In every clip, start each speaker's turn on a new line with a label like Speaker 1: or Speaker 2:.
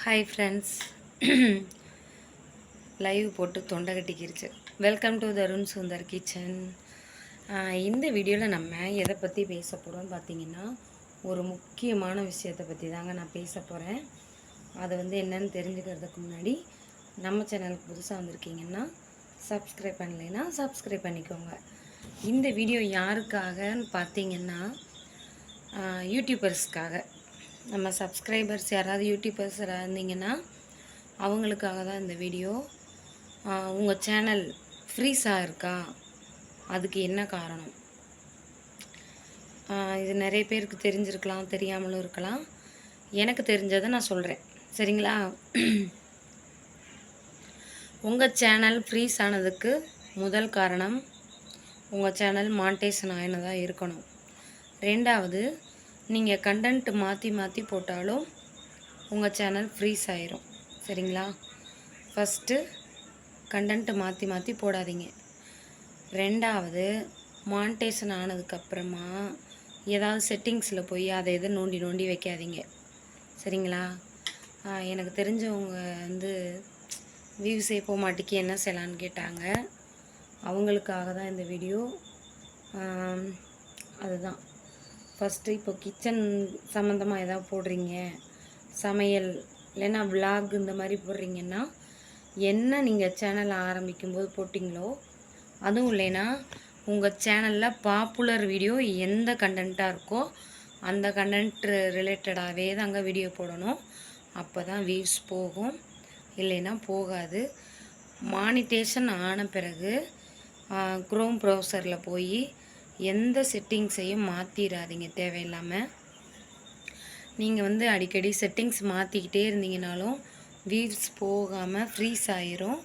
Speaker 1: Hi friends live போட்டு தொண்டை கட்டிக்கிருச்சு. Welcome to Tarun Sundar kitchen இந்த வீடியோவில் நம்ம எதை பற்றி பேச போகிறோம்னு பார்த்தீங்கன்னா ஒரு முக்கியமான விஷயத்தை பற்றி தாங்க நான் பேச போகிறேன் அது வந்து என்னன்னு தெரிஞ்சுக்கிறதுக்கு முன்னாடி நம்ம சேனலுக்கு புதுசாக வந்திருக்கீங்கன்னா சப்ஸ்கிரைப் பண்ணலைன்னா சப்ஸ்கிரைப் பண்ணிக்கோங்க. இந்த வீடியோ யாருக்காகன்னு பார்த்தீங்கன்னா யூடியூபர்ஸ்க்காக நம்ம சப்ஸ்கிரைபர்ஸ் யாராவது யூடியூபர்ஸ் இருந்தீங்கன்னா அவங்களுக்காக தான் இந்த வீடியோ உங்கள் சேனல் ஃப்ரீஸாக இருக்கா? அதுக்கு என்ன காரணம்? இது நிறைய பேருக்கு தெரிஞ்சிருக்கலாம் தெரியாமலும் இருக்கலாம். எனக்கு தெரிஞ்சதை நான் சொல்கிறேன் சரிங்களா? உங்கள் சேனல் ஃப்ரீஸ் ஆனதுக்கு முதல் காரணம் உங்கள் சேனல் மான்டேஷன் ஆயினதாக இருக்கணும். ரெண்டாவது நீங்கள் கண்டென்ட் மாற்றி மாற்றி போட்டாலும் உங்கள் சேனல் ஃப்ரீஸ் ஆயிரும். சரிங்களா? ஃபஸ்ட்டு கண்டென்ட் மாற்றி மாற்றி போடாதீங்க. ரெண்டாவது மானிட்டேஷன் ஆனதுக்கப்புறமா ஏதாவது செட்டிங்ஸில் போய் அதை எதை நோண்டி நோண்டி வைக்காதீங்க. சரிங்களா? எனக்கு தெரிஞ்சவங்க வந்து வியூஸே போக மாட்டேக்கி என்ன செய்யலான்னு கேட்டாங்க. அவங்களுக்காக தான் இந்த வீடியோ அதுதான். ஃபஸ்ட்டு இப்போ கிச்சன் சம்மந்தமாக எதாவது போடுறீங்க? சமையல் இல்லைன்னா vlog இந்த மாதிரி போடுறீங்கன்னா என்ன நீங்கள் சேனல் ஆரம்பிக்கும்போது போட்டிங்களோ அதுவும் இல்லைன்னா உங்கள் சேனலில் பாப்புலர் வீடியோ எந்த கண்டென்ட்டாக இருக்கோ அந்த கண்டென்ட் ரிலேட்டடாகவே தாங்க வீடியோ போடணும். அப்போ தான் வியூஸ் போகும். இல்லைன்னா போகாது. மானிட்டேஷன் ஆன பிறகு க்ரோம் ப்ரௌசரில் போய் எந்த செட்டிங்ஸையும் மாற்றிடாதீங்க தேவையில்லாமல் நீங்கள் வந்து அடிக்கடி செட்டிங்ஸ் மாற்றிக்கிட்டே இருந்தீங்கனாலும் வீவ்ஸ் போகாமல் ஃப்ரீஸ் ஆயிரும்.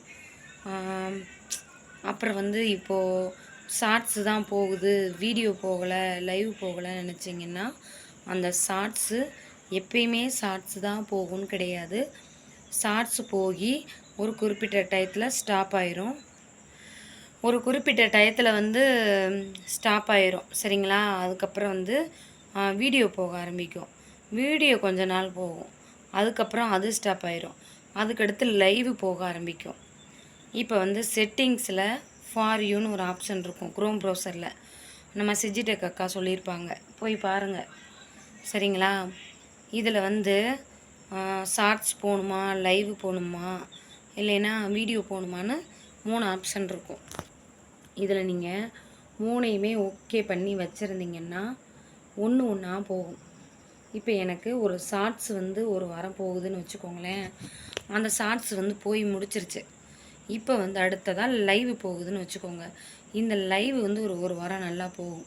Speaker 1: அப்புறம் வந்து இப்போது ஷார்ட்ஸு தான் போகுது. வீடியோ போகலை லைவ் போகலைன்னு நினச்சிங்கன்னா அந்த ஷார்ட்ஸு எப்பயுமே ஷார்ட்ஸ் தான் போகும்னு கிடையாது. ஷார்ட்ஸ் போகி ஒரு குறிப்பிட்ட டயத்தில் ஸ்டாப் ஆயிரும். ஒரு குறிப்பிட்ட டயத்தில் வந்து ஸ்டாப் ஆயிரும். சரிங்களா? அதுக்கப்புறம் வந்து வீடியோ போக ஆரம்பிக்கும். வீடியோ கொஞ்ச நாள் போகும். அதுக்கப்புறம் அது ஸ்டாப் ஆயிரும். அதுக்கடுத்து லைவ் போக ஆரம்பிக்கும். இப்போ வந்து செட்டிங்ஸில் ஃபார் யூன்னு ஒரு ஆப்ஷன் இருக்கும். க்ரோம் ப்ரௌசரில் நம்ம சிஜிடெக் அக்கா சொல்லியிருப்பாங்க. போய் பாருங்கள் சரிங்களா? இதில் வந்து ஷார்ட்ஸ் போகணுமா லைவ் போகணுமா இல்லைன்னா வீடியோ போகணுமான்னு மூணு ஆப்ஷன் இருக்கும். இதில் நீங்கள் மூணையுமே ஓகே பண்ணி வச்சுருந்தீங்கன்னா ஒன்று ஒன்றா போகும். இப்போ எனக்கு ஒரு ஷார்ட்ஸ் வந்து ஒரு வாரம் போகுதுன்னு வச்சுக்கோங்களேன். அந்த ஷார்ட்ஸ் வந்து போய் முடிச்சிருச்சு. இப்போ வந்து அடுத்ததாக லைவ் போகுதுன்னு வச்சுக்கோங்க. இந்த லைவ் வந்து ஒரு ஒரு வாரம் நல்லா போகும்.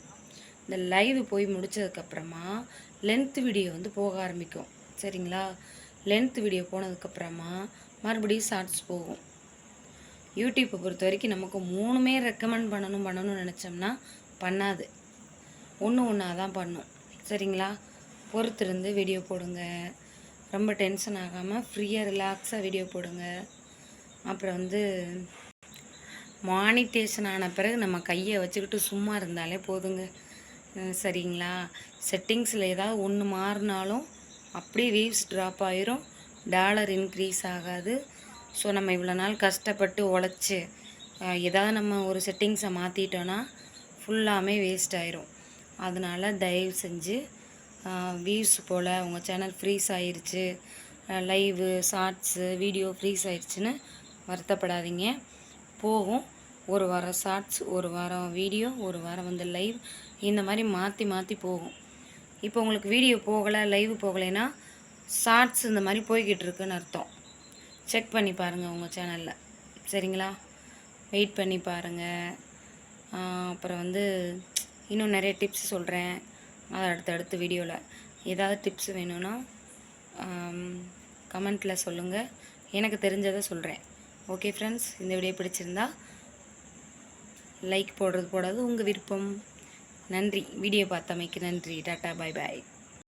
Speaker 1: இந்த லைவ் போய் முடிச்சதுக்கப்புறமா லென்த் வீடியோ வந்து போக ஆரம்பிக்கும். சரிங்களா? லென்த் வீடியோ போனதுக்கப்புறமா மறுபடியும் ஷார்ட்ஸ் போகும். யூடியூப்பை பொறுத்த வரைக்கும் நமக்கு மூணுமே ரெக்கமெண்ட் பண்ணணும் பண்ணணும்னு நினச்சோம்னா பண்ணாது. ஒன்று ஒன்றா தான் பண்ணும். சரிங்களா? பொறுத்திருந்து வீடியோ போடுங்க. ரொம்ப டென்ஷன் ஆகாமல் ஃப்ரீயாக ரிலாக்ஸாக வீடியோ போடுங்க. அப்புறம் வந்து மானிட்டேஷன் ஆன பிறகு நம்ம கையை வச்சுக்கிட்டு சும்மா இருந்தாலே போதுங்க. சரிங்களா? செட்டிங்ஸில் ஏதாவது ஒன்று மாறினாலும் அப்படியே வீவ்ஸ் ட்ராப் ஆயிரும். டாலர் இன்க்ரீஸ் ஆகாது. ஸோ நம்ம இவ்வளோ நாள் கஷ்டப்பட்டு உழைச்சி எதாவது ஏதாவது நம்ம ஒரு செட்டிங்ஸை மாற்றிட்டோன்னா ஃபுல்லாமே வேஸ்ட் ஆயிரும். அதனால் தயவு செஞ்சு வியூஸ் போல் உங்கள் சேனல் ஃப்ரீஸ் ஆயிடுச்சு லைவு ஷார்ட்ஸு வீடியோ ஃப்ரீஸ் ஆயிடுச்சுன்னு வருத்தப்படாதீங்க. போகும் ஒரு வாரம் ஷார்ட்ஸ் ஒரு வாரம் வீடியோ ஒரு வாரம் வந்து லைவ் இந்த மாதிரி மாற்றி மாற்றி போகும். இப்போ உங்களுக்கு வீடியோ போகலை லைவ் போகலைன்னா ஷார்ட்ஸ் இந்த மாதிரி போய்கிட்டு இருக்குன்னு அர்த்தம். செக் பண்ணி பாருங்கள் உங்கள் சேனலில். சரிங்களா? வெயிட் பண்ணி பாருங்கள் அப்புறம் வந்து இன்னும் நிறைய டிப்ஸ் சொல்கிறேன் அது அடுத்தடுத்த வீடியோவில் ஏதாவது டிப்ஸ் வேணும்னா கமெண்ட்டில் சொல்லுங்கள் எனக்கு தெரிஞ்சதை சொல்கிறேன் ஓகே ஃப்ரெண்ட்ஸ் இந்த வீடியோ பிடிச்சிருந்தா லைக் போடுறது போடாது உங்கள் விருப்பம். நன்றி. வீடியோ பார்த்தமைக்கு நன்றி. டாட்டா பாய் பாய்